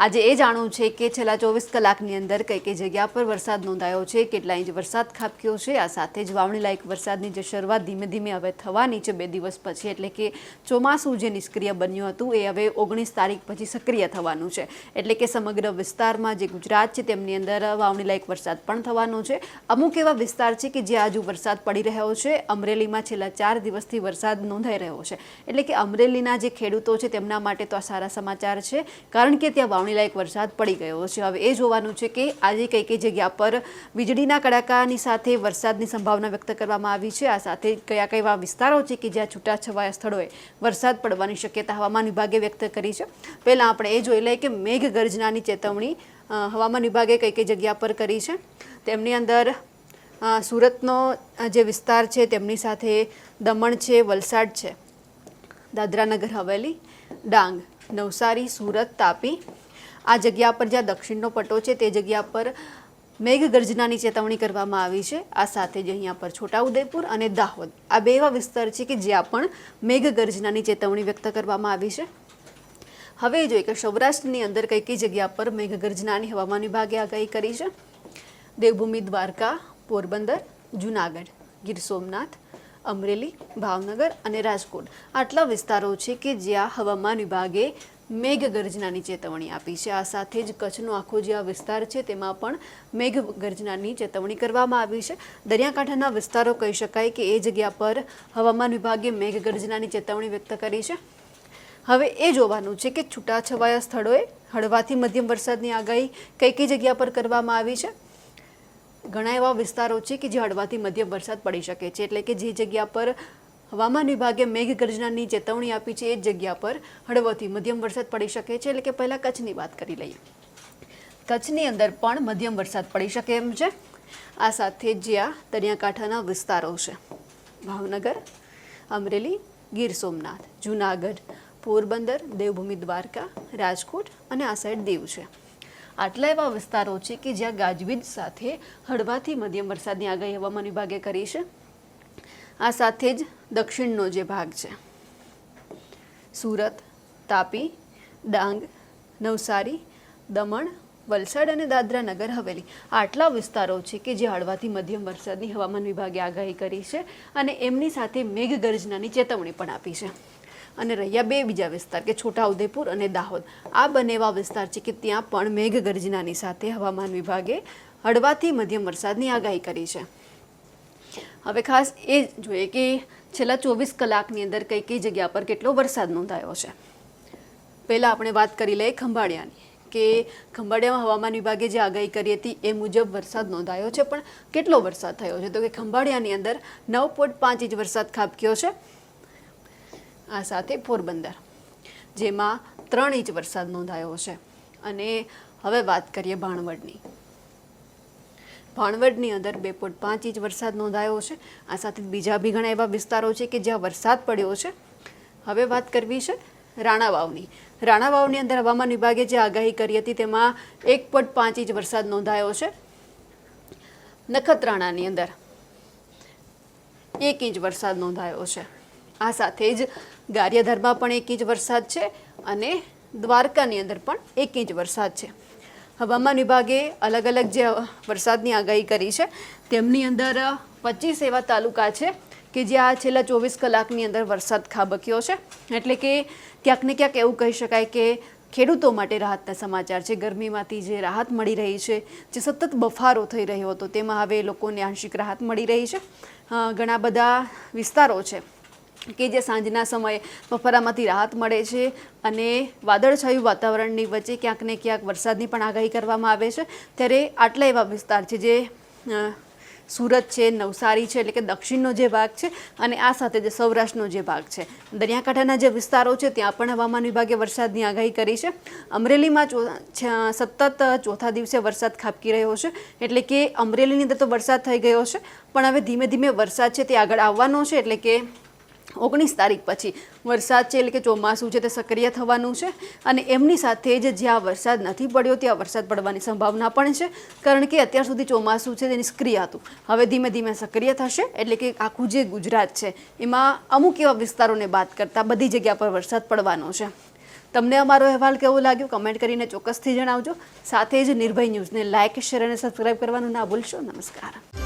આજે એ જાણવું છે કે છેલ્લા ચોવીસ કલાકની અંદર કઈ કઈ જગ્યા પર વરસાદ નોંધાયો છે કેટલા ઇંચ વરસાદ ખાબક્યો છે, આ સાથે જ વાવણી લાયક વરસાદની જે શરૂઆત ધીમે ધીમે હવે થવાની છે બે દિવસ પછી, એટલે કે ચોમાસું જે નિષ્ક્રિય બન્યું હતું એ હવે ઓગણીસ તારીખ પછી સક્રિય થવાનું છે. એટલે કે સમગ્ર વિસ્તારમાં જે ગુજરાત છે તેમની અંદર વાવણી લાયક વરસાદ પણ થવાનો છે. અમુક એવા વિસ્તાર છે કે જ્યાં હજુ વરસાદ પડી રહ્યો છે, અમરેલીમાં છેલ્લા ચાર દિવસથી વરસાદ નોંધાઈ રહ્યો છે. એટલે કે અમરેલીના જે ખેડૂતો છે તેમના માટે તો આ સારા સમાચાર છે, કારણ કે ત્યાં વાવણી લાયક વરસાદ પડી ગયો છે. હવે એ જોવાનું છે કે આજે કઈ કઈ જગ્યા પર વીજળીના કડાકાની સાથે વરસાદની સંભાવના વ્યક્ત કરવામાં આવી છે. આ સાથે કયા કયા વિસ્તારો છે કે જ્યાં છૂટાછવાયા સ્થળોએ વરસાદ પડવાની શક્યતા હવામાન વિભાગે વ્યક્ત કરી છે. પહેલાં આપણે એ જોઈ લઈએ કે મેઘ ગર્જનાની ચેતવણી હવામાન વિભાગે કઈ કઈ જગ્યા પર કરી છે. તેમની અંદર સુરતનો જે વિસ્તાર છે તેમની સાથે દમણ છે, વલસાડ છે, દાદરાનગર, હવેલી, ડાંગ, નવસારી, સુરત, તાપી આ જગ્યા પર જ્યાં દક્ષિણનો પટ્ટો છે, તે જગ્યા પર મેઘગર્જનાની ચેતવણી કરવામાં આવી છે. આ સાથે જ અહીંયા પર છોટાઉદેપુર અને દાહોદ. આ બે એવા વિસ્તાર છે કે જ્યાં પણ મેઘગર્જનાની ચેતવણી વ્યક્ત કરવામાં આવી છે. હવે જોઈએ કે સૌરાષ્ટ્રની અંદર કઈ કઈ જગ્યા પર મેઘગર્જનાની હવામાન વિભાગે આગાહી કરી છે. દેવભૂમિ, દ્વારકા, પોરબંદર, જુનાગઢ, ગીર સોમનાથ, અમરેલી, ભાવનગર અને રાજકોટ. આટલા વિસ્તારો છે કે જ્યાં હવામાન વિભાગે મેઘગર્જનાની ચેતવણી આપી છે. આ સાથે જ કચ્છનો આખો જે આ વિસ્તાર છે, તેમાં પણ મેઘગર્જનાની ચેતવણી કરવામાં આવી છે. દરિયાકાંઠાના વિસ્તારો કહી શકાય કે એ જગ્યા પર હવામાન વિભાગે મેઘગર્જનાની ચેતવણી વ્યક્ત કરી છે. હવે એ જોવાનું છે કે છૂટાછવાયા સ્થળોએ હળવાથી મધ્યમ વરસાદની આગાહી કઈ કઈ જગ્યા પર કરવામાં આવી છે? ઘણા એવા વિસ્તારો છે કે જે હળવાથી મધ્યમ વરસાદ પડી શકે છે. એટલે કે જે જગ્યા પર હવામાન વિભાગે મેઘગર્જનાની ચેતવણી આપી છે. એ જ જગ્યા પર હળવોથી મધ્યમ વરસાદ પડી શકે છે. એટલે કે પહેલાં કચ્છની વાત કરી લઈએ. કચ્છની અંદર પણ મધ્યમ વરસાદ પડી શકે એમ છે. આ સાથે જ્યાં દરિયાકાંઠાના વિસ્તારો છે. ભાવનગર, અમરેલી, ગીર સોમનાથ, જૂનાગઢ, પોરબંદર, દેવભૂમિ દ્વારકા, રાજકોટ અને આ સાઈડ દીવ છે. આટલા એવા વિસ્તારો છે કે જ્યાં ગાજવીજ સાથે હળવાથી મધ્યમ વરસાદની આગાહી હવામાન વિભાગે કરી છે. આ સાથે જ દક્ષિણનો જે ભાગ છે. સુરત, તાપી, ડાંગ, નવસારી, દમણ, વલસાડ અને દાદરા નગર હવેલી. આટલા વિસ્તારો છે કે જે હળવાથી મધ્યમ વરસાદની હવામાન વિભાગે આગાહી કરી છે અને એમની સાથે મેઘગર્જનાની ચેતવણી પણ આપી છે. અને રહ્યા બે બીજા વિસ્તાર કે છોટાઉદેપુર અને દાહોદ. આ બંને એવા વિસ્તાર છે કે ત્યાં પણ મેઘગર્જનાની સાથે હવામાન વિભાગે હળવાથી મધ્યમ વરસાદની આગાહી કરી છે. હવે ખાસ એ જોઈએ કે છેલ્લા ચોવીસ કલાકની અંદર કઈ કઈ જગ્યા પર કેટલો વરસાદ નોંધાયો છે. પહેલાં આપણે વાત કરી લઈએ ખંભાળિયાની, કે ખંભાળિયામાં હવામાન વિભાગે જે આગાહી કરી હતી એ મુજબ વરસાદ નોંધાયો છે, પણ કેટલો વરસાદ થયો છે? તો કે ખંભાળિયાની અંદર નવ પોઈન્ટ પાંચ ઇંચ વરસાદ ખાબક્યો છે. આ સાથે પોરબંદર, જેમાં ત્રણ ઇંચ વરસાદ નોંધાયો છે. અને હવે વાત કરીએ ભાણવડની. ભાણવડની અંદર બે પોઈન્ટ પાંચ ઇંચ વરસાદ નોંધાયો છે. આ સાથે બીજા બી ઘણા એવા વિસ્તારો છે કે જ્યાં વરસાદ પડ્યો છે. હવે વાત કરવી છે રાણાવાવની. રાણાવાવની અંદર હવામાન વિભાગે જે આગાહી કરી હતી તેમાં એક પોઈન્ટ પાંચ ઇંચ વરસાદ નોંધાયો છે. નખત્રાણાની અંદર એક ઇંચ વરસાદ નોંધાયો છે. આ સાથે જ ગારિયાધારમાં પણ એક ઇંચ વરસાદ છે અને દ્વારકાની અંદર પણ એક ઇંચ વરસાદ છે. હવામાન વિભાગે અલગ અલગ જે વરસાદની આગાહી કરી છે, તેમની અંદર પચીસ એવા તાલુકા છે કે જ્યાં છેલ્લા ચોવીસ કલાકની અંદર વરસાદ ખાબક્યો છે. એટલે કે ક્યાંક ને ક્યાંક એવું કહી શકાય કે ખેડૂતો માટે રાહતના સમાચાર છે. ગરમીમાંથી જે રાહત મળી રહી છે, જે સતત બફારો થઈ રહ્યો હતો, તેમાં હવે લોકોને આંશિક રાહત મળી રહી છે. ઘણા બધા વિસ્તારો છે. કે જે સાંજના સમયે બફારામાંથી રાહત મળે છે અને વાદળછાયું વાતાવરણની વચ્ચે ક્યાંક ને ક્યાંક વરસાદની પણ આગાહી કરવામાં આવે છે. ત્યારે આટલા એવા વિસ્તાર છે જે સુરત છે, નવસારી છે, એટલે કે દક્ષિણનો જે ભાગ છે અને આ સાથે જે સૌરાષ્ટ્રનો જે ભાગ છે. દરિયાકાંઠાના જે વિસ્તારો છે, ત્યાં પણ હવામાન વિભાગે વરસાદની આગાહી કરી છે. અમરેલીમાં સતત ચોથા દિવસે વરસાદ ખાબકી રહ્યો છે, એટલે કે અમરેલીની અંદર તો વરસાદ થઈ ગયો છે, પણ હવે ધીમે ધીમે વરસાદ છે તે આગળ આવવાનો છે, એટલે કે ઓગણીસ તારીખ પછી. વરસાદ છે એટલે કે ચોમાસું છે તે સક્રિય થવાનું છે અને એમની સાથે જ જ્યાં વરસાદ નથી પડ્યો ત્યાં વરસાદ પડવાની સંભાવના પણ છે. કારણ કે અત્યાર સુધી ચોમાસું છે તે નિષ્ક્રિય હતું. હવે ધીમે ધીમે સક્રિય થશે એટલે કે આખું જે ગુજરાત છે એમાં અમુક એવા વિસ્તારોને બાદ કરતાં બધી જગ્યા પર વરસાદ પડવાનો છે. તમને અમારો અહેવાલ કેવો લાગ્યો? કમેન્ટ કરીને ચોક્કસથી જણાવજો. સાથે જ નિર્ભય ન્યૂઝને લાઇક શેર અને સબસ્ક્રાઈબ કરવાનું ના ભૂલશો. નમસ્કાર.